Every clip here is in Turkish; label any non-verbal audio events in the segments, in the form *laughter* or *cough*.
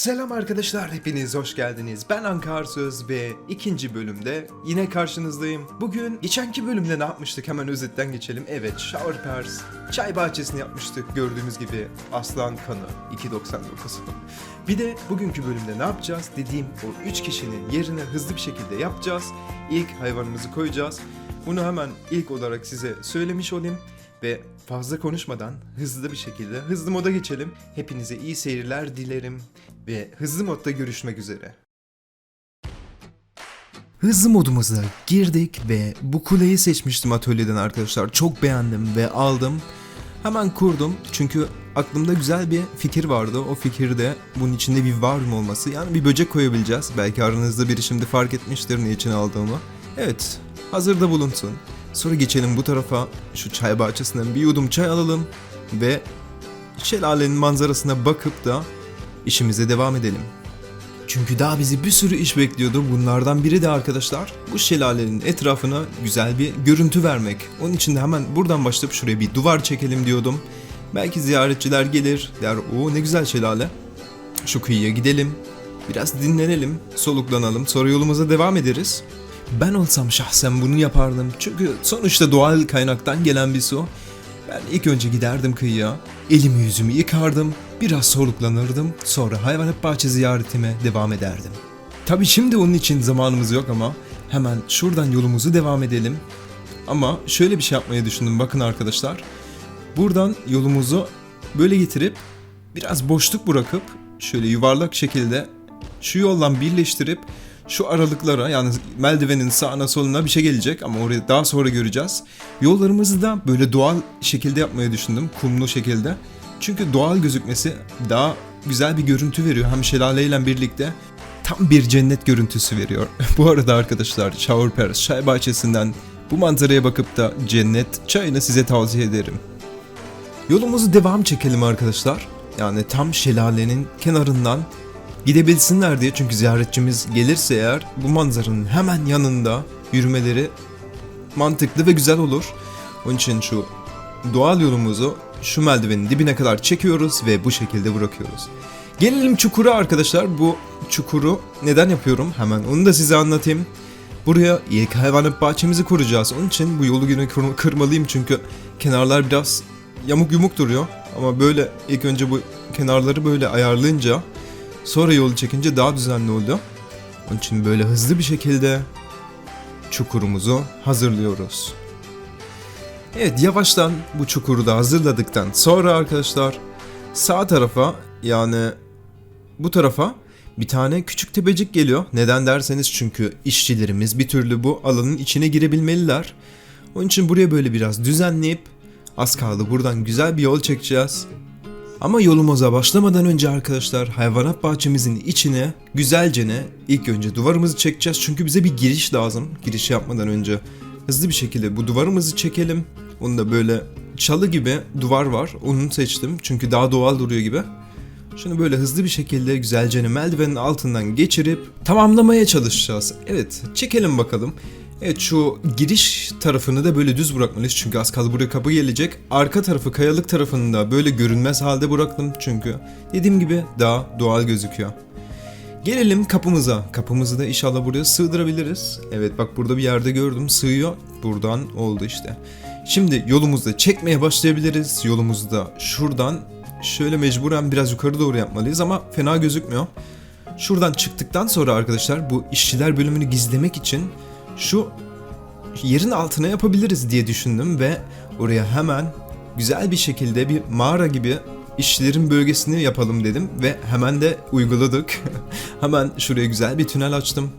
Selam arkadaşlar, hepiniz hoş geldiniz. Ben Ankar Söz ve ikinci bölümde yine karşınızdayım. Bugün geçenki bölümde ne yapmıştık hemen özetten geçelim. Evet, Shower Pairs, çay bahçesini yapmıştık gördüğümüz gibi Aslan Kanı 2.99. *laughs* Bir de bugünkü bölümde ne yapacağız? Dediğim o 3 kişinin yerine hızlı bir şekilde yapacağız. İlk hayvanımızı koyacağız. Bunu hemen ilk olarak size söylemiş olayım. Ve fazla konuşmadan hızlı bir şekilde hızlı moda geçelim. Hepinize iyi seyirler dilerim ve hızlı modda görüşmek üzere. Hızlı modumuza girdik ve bu kuleyi seçmiştim atölyeden arkadaşlar. Çok beğendim ve aldım. Hemen kurdum çünkü aklımda güzel bir fikir vardı. O fikir de bunun içinde bir varyum olması. Yani bir böcek koyabileceğiz. Belki aranızda biri şimdi fark etmiştir ne için aldığımı. Evet, hazırda bulunsun. Sonra geçelim bu tarafa. Şu çay bahçesinden bir yudum çay alalım ve şelalenin manzarasına bakıp da işimize devam edelim. Çünkü daha bizi bir sürü iş bekliyordu. Bunlardan biri de arkadaşlar bu şelalenin etrafına güzel bir görüntü vermek. Onun için de hemen buradan başlayıp şuraya bir duvar çekelim diyordum. Belki ziyaretçiler gelir der o ne güzel şelale. Şu kıyıya gidelim. Biraz dinlenelim, soluklanalım. Sonra yolumuza devam ederiz. Ben olsam şahsen bunu yapardım. Çünkü sonuçta doğal kaynaktan gelen bir su. Ben ilk önce giderdim kıyıya, elimi yüzümü yıkardım, biraz soluklanırdım, sonra hayvanat bahçe ziyaretime devam ederdim. Tabi şimdi onun için zamanımız yok ama hemen şuradan yolumuzu devam edelim. Ama şöyle bir şey yapmayı düşündüm bakın arkadaşlar. Buradan yolumuzu böyle getirip biraz boşluk bırakıp şöyle yuvarlak şekilde şu yoldan birleştirip şu aralıklara yani merdivenin sağına soluna bir şey gelecek ama orayı daha sonra göreceğiz. Yollarımızı da böyle doğal şekilde yapmayı düşündüm. Kumlu şekilde. Çünkü doğal gözükmesi daha güzel bir görüntü veriyor. Hem şelaleyle birlikte tam bir cennet görüntüsü veriyor. *laughs* bu arada arkadaşlar Paris çay bahçesinden bu manzaraya bakıp da cennet çayını size tavsiye ederim. Yolumuzu devam çekelim arkadaşlar. Yani tam şelalenin kenarından gidebilsinler diye çünkü ziyaretçimiz gelirse eğer bu manzaranın hemen yanında yürümeleri mantıklı ve güzel olur. Onun için şu doğal yolumuzu şu merdivenin dibine kadar çekiyoruz ve bu şekilde bırakıyoruz. Gelelim çukura arkadaşlar. Bu çukuru neden yapıyorum? Hemen onu da size anlatayım. Buraya ilk hayvanat bahçemizi kuracağız. Onun için bu yolu yine kır- kırmalıyım çünkü kenarlar biraz yamuk yumuk duruyor. Ama böyle ilk önce bu kenarları böyle ayarlayınca Sonra yolu çekince daha düzenli oldu. Onun için böyle hızlı bir şekilde çukurumuzu hazırlıyoruz. Evet yavaştan bu çukuru da hazırladıktan sonra arkadaşlar sağ tarafa yani bu tarafa bir tane küçük tepecik geliyor. Neden derseniz çünkü işçilerimiz bir türlü bu alanın içine girebilmeliler. Onun için buraya böyle biraz düzenleyip az kaldı buradan güzel bir yol çekeceğiz. Ama yolumuza başlamadan önce arkadaşlar hayvanat bahçemizin içine güzelcene ilk önce duvarımızı çekeceğiz. Çünkü bize bir giriş lazım. Giriş yapmadan önce hızlı bir şekilde bu duvarımızı çekelim. Onu da böyle çalı gibi duvar var. Onu seçtim çünkü daha doğal duruyor gibi. Şunu böyle hızlı bir şekilde güzelce merdivenin altından geçirip tamamlamaya çalışacağız. Evet çekelim bakalım. Evet şu giriş tarafını da böyle düz bırakmalıyız çünkü az kaldı buraya kapı gelecek. Arka tarafı kayalık tarafını da böyle görünmez halde bıraktım çünkü dediğim gibi daha doğal gözüküyor. Gelelim kapımıza. Kapımızı da inşallah buraya sığdırabiliriz. Evet bak burada bir yerde gördüm sığıyor. Buradan oldu işte. Şimdi yolumuzda çekmeye başlayabiliriz. Yolumuzu da şuradan şöyle mecburen biraz yukarı doğru yapmalıyız ama fena gözükmüyor. Şuradan çıktıktan sonra arkadaşlar bu işçiler bölümünü gizlemek için şu yerin altına yapabiliriz diye düşündüm ve oraya hemen güzel bir şekilde bir mağara gibi işçilerin bölgesini yapalım dedim ve hemen de uyguladık. *laughs* hemen şuraya güzel bir tünel açtım.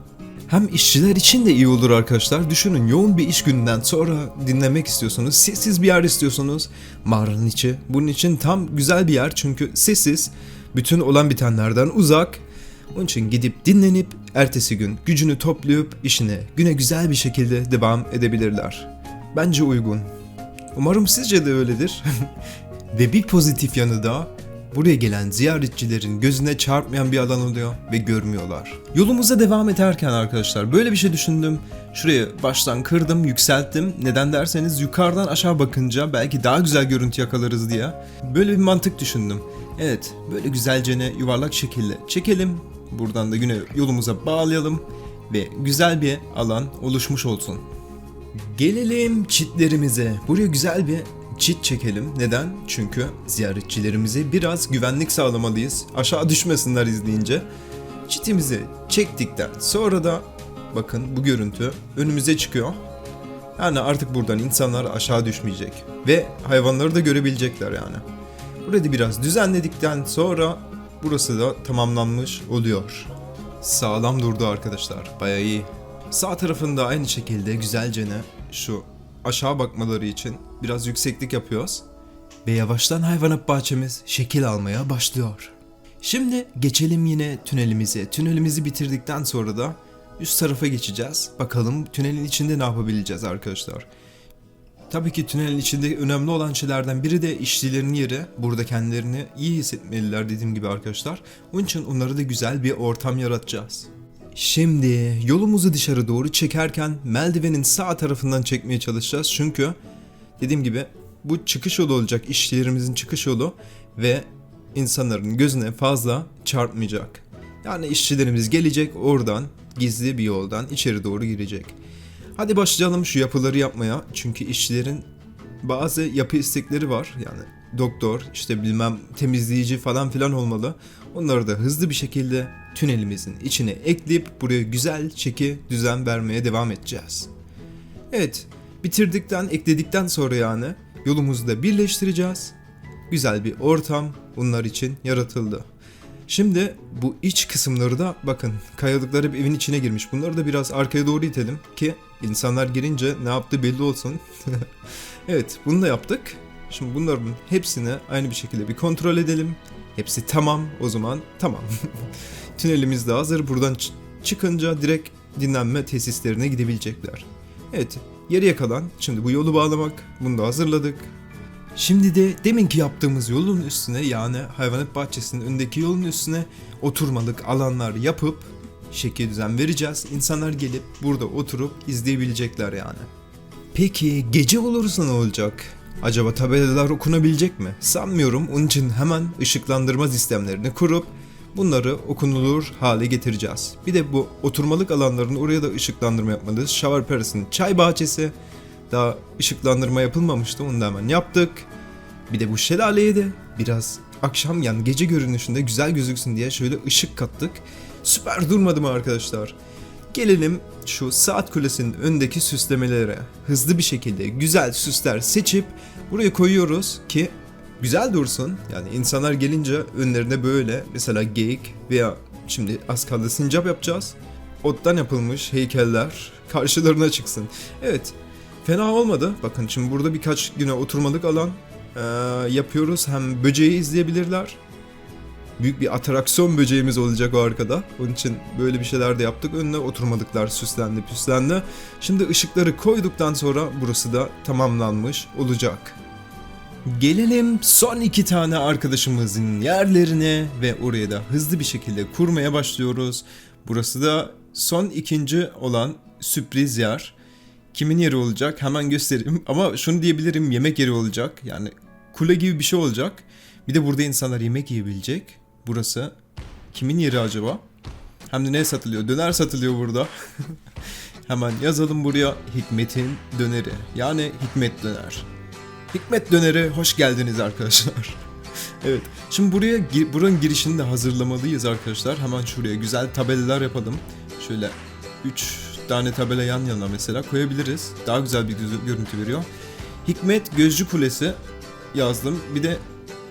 Hem işçiler için de iyi olur arkadaşlar. Düşünün yoğun bir iş gününden sonra dinlemek istiyorsunuz. Sessiz bir yer istiyorsunuz. Mağaranın içi. Bunun için tam güzel bir yer çünkü sessiz. Bütün olan bitenlerden uzak. Onun için gidip dinlenip ertesi gün gücünü toplayıp işine güne güzel bir şekilde devam edebilirler. Bence uygun. Umarım sizce de öyledir. *laughs* Ve bir pozitif yanı da buraya gelen ziyaretçilerin gözüne çarpmayan bir alan oluyor ve görmüyorlar. Yolumuza devam ederken arkadaşlar böyle bir şey düşündüm. Şurayı baştan kırdım, yükselttim. Neden derseniz yukarıdan aşağı bakınca belki daha güzel görüntü yakalarız diye. Böyle bir mantık düşündüm. Evet, böyle güzelce yuvarlak şekilde çekelim. Buradan da güne yolumuza bağlayalım ve güzel bir alan oluşmuş olsun. Gelelim çitlerimize. Buraya güzel bir çit çekelim. Neden? Çünkü ziyaretçilerimize biraz güvenlik sağlamalıyız. Aşağı düşmesinler izleyince. Çitimizi çektikten sonra da bakın bu görüntü önümüze çıkıyor. Yani artık buradan insanlar aşağı düşmeyecek. Ve hayvanları da görebilecekler yani. Burayı da biraz düzenledikten sonra burası da tamamlanmış oluyor. Sağlam durdu arkadaşlar. Bayağı iyi. Sağ tarafında aynı şekilde güzelce ne şu aşağı bakmaları için biraz yükseklik yapıyoruz. Ve yavaştan hayvanat bahçemiz şekil almaya başlıyor. Şimdi geçelim yine tünelimize. Tünelimizi bitirdikten sonra da üst tarafa geçeceğiz. Bakalım tünelin içinde ne yapabileceğiz arkadaşlar. Tabii ki tünelin içinde önemli olan şeylerden biri de işçilerin yeri. Burada kendilerini iyi hissetmeliler dediğim gibi arkadaşlar. Onun için onlara da güzel bir ortam yaratacağız. Şimdi yolumuzu dışarı doğru çekerken merdivenin sağ tarafından çekmeye çalışacağız. Çünkü dediğim gibi bu çıkış yolu olacak işçilerimizin çıkış yolu ve insanların gözüne fazla çarpmayacak. Yani işçilerimiz gelecek oradan gizli bir yoldan içeri doğru girecek. Hadi başlayalım şu yapıları yapmaya. Çünkü işçilerin bazı yapı istekleri var. Yani doktor, işte bilmem temizleyici falan filan olmalı. Onları da hızlı bir şekilde tünelimizin içine ekleyip buraya güzel çeki düzen vermeye devam edeceğiz. Evet, bitirdikten, ekledikten sonra yani yolumuzu da birleştireceğiz. Güzel bir ortam bunlar için yaratıldı. Şimdi bu iç kısımları da bakın kayalıklar hep evin içine girmiş. Bunları da biraz arkaya doğru itelim ki insanlar girince ne yaptığı belli olsun. *laughs* evet bunu da yaptık. Şimdi bunların hepsini aynı bir şekilde bir kontrol edelim. Hepsi tamam o zaman tamam. *laughs* Tünelimiz de hazır. Buradan çıkınca direkt dinlenme tesislerine gidebilecekler. Evet geriye kalan şimdi bu yolu bağlamak. Bunu da hazırladık. Şimdi de deminki yaptığımız yolun üstüne yani hayvanat bahçesinin önündeki yolun üstüne oturmalık alanlar yapıp şekil düzen vereceğiz. İnsanlar gelip burada oturup izleyebilecekler yani. Peki gece olursa ne olacak? Acaba tabelalar okunabilecek mi? Sanmıyorum. Onun için hemen ışıklandırma sistemlerini kurup bunları okunulur hale getireceğiz. Bir de bu oturmalık alanların oraya da ışıklandırma yapmalıyız. Shower Paris'in çay bahçesi daha ışıklandırma yapılmamıştı. Onu da hemen yaptık. Bir de bu şelaleye de biraz akşam yani gece görünüşünde güzel gözüksün diye şöyle ışık kattık. Süper durmadı mı arkadaşlar? Gelelim şu saat kulesinin önündeki süslemelere. Hızlı bir şekilde güzel süsler seçip buraya koyuyoruz ki güzel dursun. Yani insanlar gelince önlerine böyle mesela geyik veya şimdi az kaldı sincap yapacağız. Ottan yapılmış heykeller karşılarına çıksın. Evet fena olmadı. Bakın şimdi burada birkaç güne oturmalık alan eee, yapıyoruz. Hem böceği izleyebilirler büyük bir atraksiyon böceğimiz olacak o arkada. Onun için böyle bir şeyler de yaptık. Önüne oturmadıklar süslendi püslendi. Şimdi ışıkları koyduktan sonra burası da tamamlanmış olacak. Gelelim son iki tane arkadaşımızın yerlerine ve oraya da hızlı bir şekilde kurmaya başlıyoruz. Burası da son ikinci olan sürpriz yer. Kimin yeri olacak hemen göstereyim *laughs* ama şunu diyebilirim yemek yeri olacak. Yani kule gibi bir şey olacak. Bir de burada insanlar yemek yiyebilecek. Burası kimin yeri acaba? Hem de ne satılıyor? Döner satılıyor burada. *laughs* Hemen yazalım buraya Hikmet'in döneri. Yani Hikmet döner. Hikmet döneri hoş geldiniz arkadaşlar. *laughs* evet. Şimdi buraya buranın girişini de hazırlamalıyız arkadaşlar. Hemen şuraya güzel tabelalar yapalım. Şöyle 3 tane tabela yan yana mesela koyabiliriz. Daha güzel bir gö- görüntü veriyor. Hikmet Gözcü Kulesi yazdım. Bir de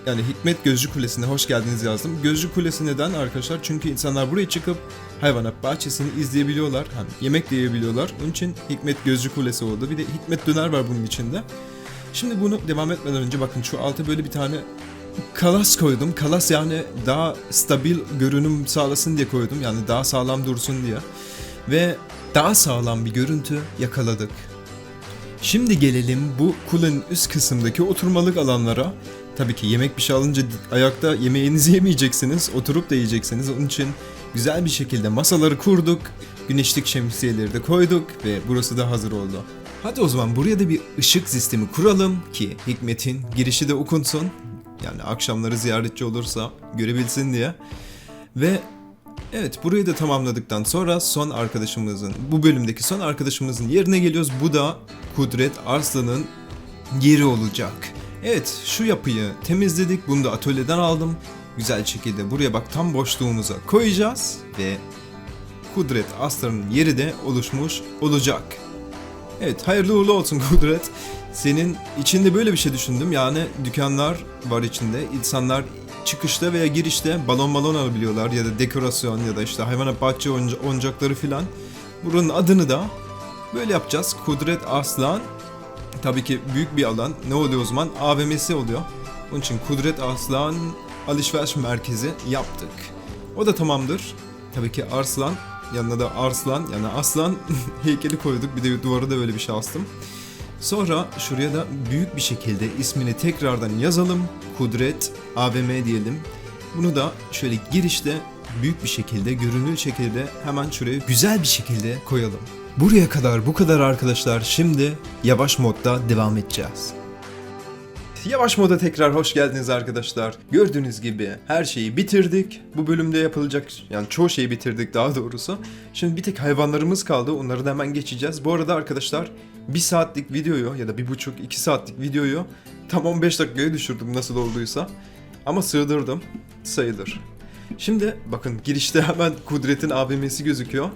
yani Hikmet Gözcü Kulesi'ne hoş geldiniz yazdım. Gözcü Kulesi neden arkadaşlar? Çünkü insanlar buraya çıkıp hayvanat bahçesini izleyebiliyorlar. Hem yemek de yiyebiliyorlar. Onun için Hikmet Gözcü Kulesi oldu. Bir de Hikmet Döner var bunun içinde. Şimdi bunu devam etmeden önce bakın şu alta böyle bir tane kalas koydum. Kalas yani daha stabil görünüm sağlasın diye koydum. Yani daha sağlam dursun diye. Ve daha sağlam bir görüntü yakaladık. Şimdi gelelim bu kulenin üst kısımdaki oturmalık alanlara. Tabii ki yemek bir şey alınca ayakta yemeğinizi *laughs* yemeyeceksiniz. Oturup da yiyeceksiniz. Onun için güzel bir şekilde masaları kurduk. Güneşlik şemsiyeleri de koyduk ve burası da hazır oldu. Hadi o zaman buraya da bir ışık sistemi kuralım ki Hikmet'in girişi de okunsun. Yani akşamları ziyaretçi olursa görebilsin diye. Ve evet burayı da tamamladıktan sonra son arkadaşımızın, bu bölümdeki son arkadaşımızın yerine geliyoruz. Bu da Kudret Arslan'ın yeri olacak. Evet şu yapıyı temizledik. Bunu da atölyeden aldım. Güzel şekilde buraya bak tam boşluğumuza koyacağız ve Kudret Arslan'ın yeri de oluşmuş olacak. Evet hayırlı uğurlu olsun *laughs* Kudret. Senin içinde böyle bir şey düşündüm. Yani dükkanlar var içinde. İnsanlar çıkışta veya girişte balon balon alabiliyorlar ya da dekorasyon ya da işte hayvanat bahçe oyunca- oyuncakları filan. Buranın adını da böyle yapacağız. Kudret Aslan. Tabii ki büyük bir alan. Ne oluyor o zaman? AVM'si oluyor. Onun için Kudret Aslan Alışveriş Merkezi yaptık. O da tamamdır. Tabii ki Arslan. Yanına da Arslan yani Aslan *laughs* heykeli koyduk. Bir de duvara da böyle bir şey astım. Sonra şuraya da büyük bir şekilde ismini tekrardan yazalım. Kudret AVM diyelim. Bunu da şöyle girişte büyük bir şekilde, görünür şekilde hemen şuraya güzel bir şekilde koyalım. Buraya kadar bu kadar arkadaşlar. Şimdi yavaş modda devam edeceğiz. Yavaş moda tekrar hoş geldiniz arkadaşlar. Gördüğünüz gibi her şeyi bitirdik. Bu bölümde yapılacak yani çoğu şeyi bitirdik daha doğrusu. Şimdi bir tek hayvanlarımız kaldı. Onları da hemen geçeceğiz. Bu arada arkadaşlar bir saatlik videoyu ya da bir buçuk iki saatlik videoyu tam 15 dakikaya düşürdüm nasıl olduysa. Ama sığdırdım sayılır. Şimdi bakın girişte *laughs* hemen Kudret'in AVM'si gözüküyor.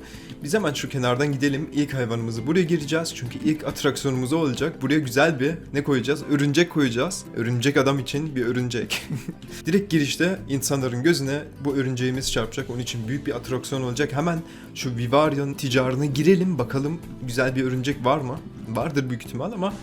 Biz hemen şu kenardan gidelim. İlk hayvanımızı buraya gireceğiz. Çünkü ilk atraksiyonumuz olacak. Buraya güzel bir ne koyacağız? Örümcek koyacağız. Örümcek adam için bir örümcek. *laughs* Direkt girişte insanların gözüne bu örümceğimiz çarpacak. Onun için büyük bir atraksiyon olacak. Hemen şu Vivarion ticarına girelim. Bakalım güzel bir örümcek var mı? Vardır büyük ihtimal ama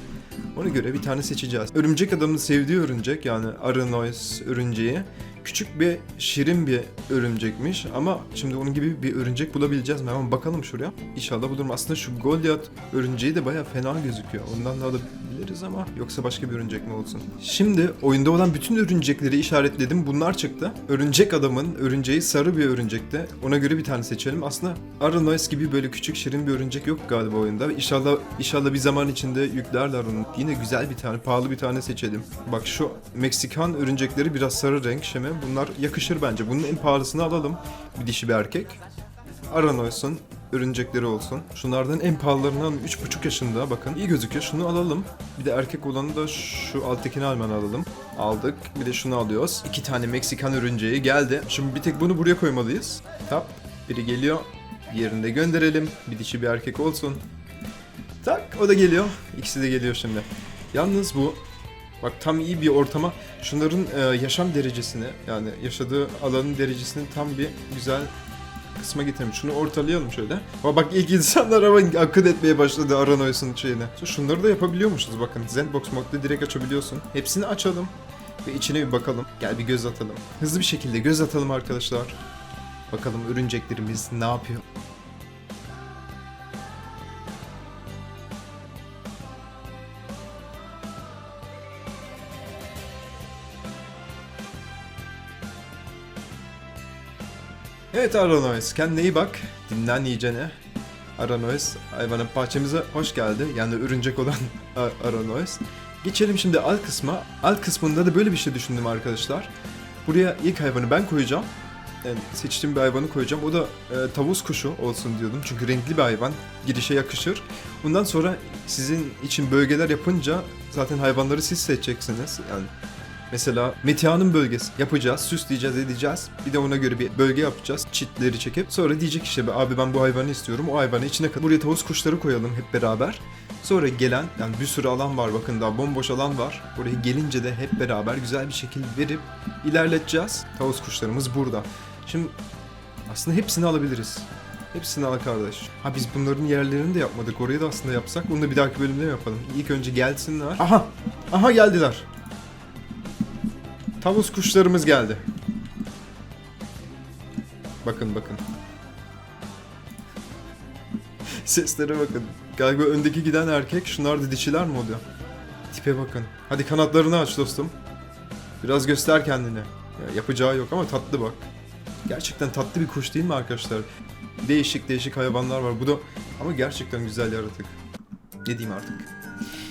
ona göre bir tane seçeceğiz. Örümcek adamın sevdiği örümcek yani Aranois örümceği. Küçük bir şirin bir örümcekmiş ama şimdi onun gibi bir örümcek bulabileceğiz mi? Hemen bakalım şuraya. İnşallah bulurum. Aslında şu Goliath örümceği de baya fena gözüküyor. Ondan da alabiliriz ama yoksa başka bir örümcek mi olsun? Şimdi oyunda olan bütün örümcekleri işaretledim. Bunlar çıktı. Örümcek adamın örümceği sarı bir örümcekte. Ona göre bir tane seçelim. Aslında Aranois gibi böyle küçük şirin bir örümcek yok galiba oyunda. İnşallah inşallah bir zaman içinde yüklerler onu. Yine güzel bir tane, pahalı bir tane seçelim. Bak şu Meksikan örümcekleri biraz sarı renk şeme. Bunlar yakışır bence. Bunun en pahalısını alalım. Bir dişi bir erkek. Aranois'un örümcekleri olsun. Şunlardan en pahalılarından 3,5 yaşında bakın. iyi gözüküyor. Şunu alalım. Bir de erkek olanı da şu alttakini hemen alalım. Aldık. Bir de şunu alıyoruz. İki tane Meksikan örümceği geldi. Şimdi bir tek bunu buraya koymalıyız. Tap. Biri geliyor. Diğerini de gönderelim. Bir dişi bir erkek olsun. Tak o da geliyor. İkisi de geliyor şimdi. Yalnız bu Bak tam iyi bir ortama şunların e, yaşam derecesini yani yaşadığı alanın derecesini tam bir güzel kısma getirmiş. Şunu ortalayalım şöyle. Ama bak ilk insanlar ama akıl etmeye başladı Aranois'un şeyine. Şunları da yapabiliyormuşuz bakın. Zenbox modda direkt açabiliyorsun. Hepsini açalım ve içine bir bakalım. Gel bir göz atalım. Hızlı bir şekilde göz atalım arkadaşlar. Bakalım örümceklerimiz ne yapıyor. Evet Aranois, kendine iyi bak. Dinlen iyicene. Aranois, hayvanat bahçemize hoş geldi. Yani örümcek olan *laughs* A- Aranois. Geçelim şimdi alt kısma. Alt kısmında da böyle bir şey düşündüm arkadaşlar. Buraya ilk hayvanı ben koyacağım. Yani seçtiğim bir hayvanı koyacağım. O da e, tavus kuşu olsun diyordum. Çünkü renkli bir hayvan. Girişe yakışır. Bundan sonra sizin için bölgeler yapınca zaten hayvanları siz seçeceksiniz. Yani Mesela Metehan'ın bölgesi yapacağız, süsleyeceğiz, edeceğiz. Bir de ona göre bir bölge yapacağız. Çitleri çekip sonra diyecek işte abi ben bu hayvanı istiyorum. O hayvanı içine kat. Buraya tavus kuşları koyalım hep beraber. Sonra gelen yani bir sürü alan var bakın daha bomboş alan var. Buraya gelince de hep beraber güzel bir şekilde verip ilerleteceğiz. Tavus kuşlarımız burada. Şimdi aslında hepsini alabiliriz. Hepsini al kardeş. Ha biz bunların yerlerini de yapmadık. Orayı da aslında yapsak. Onu da bir dahaki bölümde yapalım? İlk önce gelsinler. Aha! Aha geldiler. Tavus kuşlarımız geldi. Bakın bakın. Seslere bakın. Galiba öndeki giden erkek şunlar da dişiler mi oluyor? Tipe bakın. Hadi kanatlarını aç dostum. Biraz göster kendini. Ya, yapacağı yok ama tatlı bak. Gerçekten tatlı bir kuş değil mi arkadaşlar? Değişik değişik hayvanlar var. Bu da ama gerçekten güzel yaratık. Ne diyeyim artık?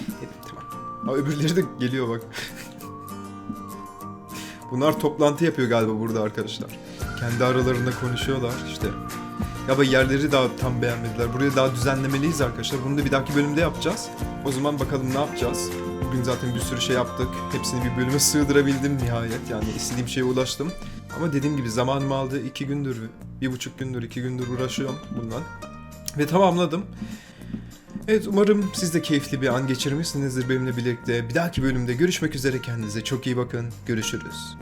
Diyeyim tamam. Aa, öbürleri de geliyor bak. *laughs* Bunlar toplantı yapıyor galiba burada arkadaşlar. Kendi aralarında konuşuyorlar işte. Ya da yerleri daha tam beğenmediler. Burayı daha düzenlemeliyiz arkadaşlar. Bunu da bir dahaki bölümde yapacağız. O zaman bakalım ne yapacağız. Bugün zaten bir sürü şey yaptık. Hepsini bir bölüme *laughs* sığdırabildim nihayet. Yani istediğim şeye ulaştım. Ama dediğim gibi zamanım aldı. iki gündür, bir buçuk gündür, iki gündür uğraşıyorum bundan. Ve tamamladım. Evet umarım siz de keyifli bir an geçirmişsinizdir benimle birlikte. Bir dahaki bölümde görüşmek üzere kendinize çok iyi bakın. Görüşürüz.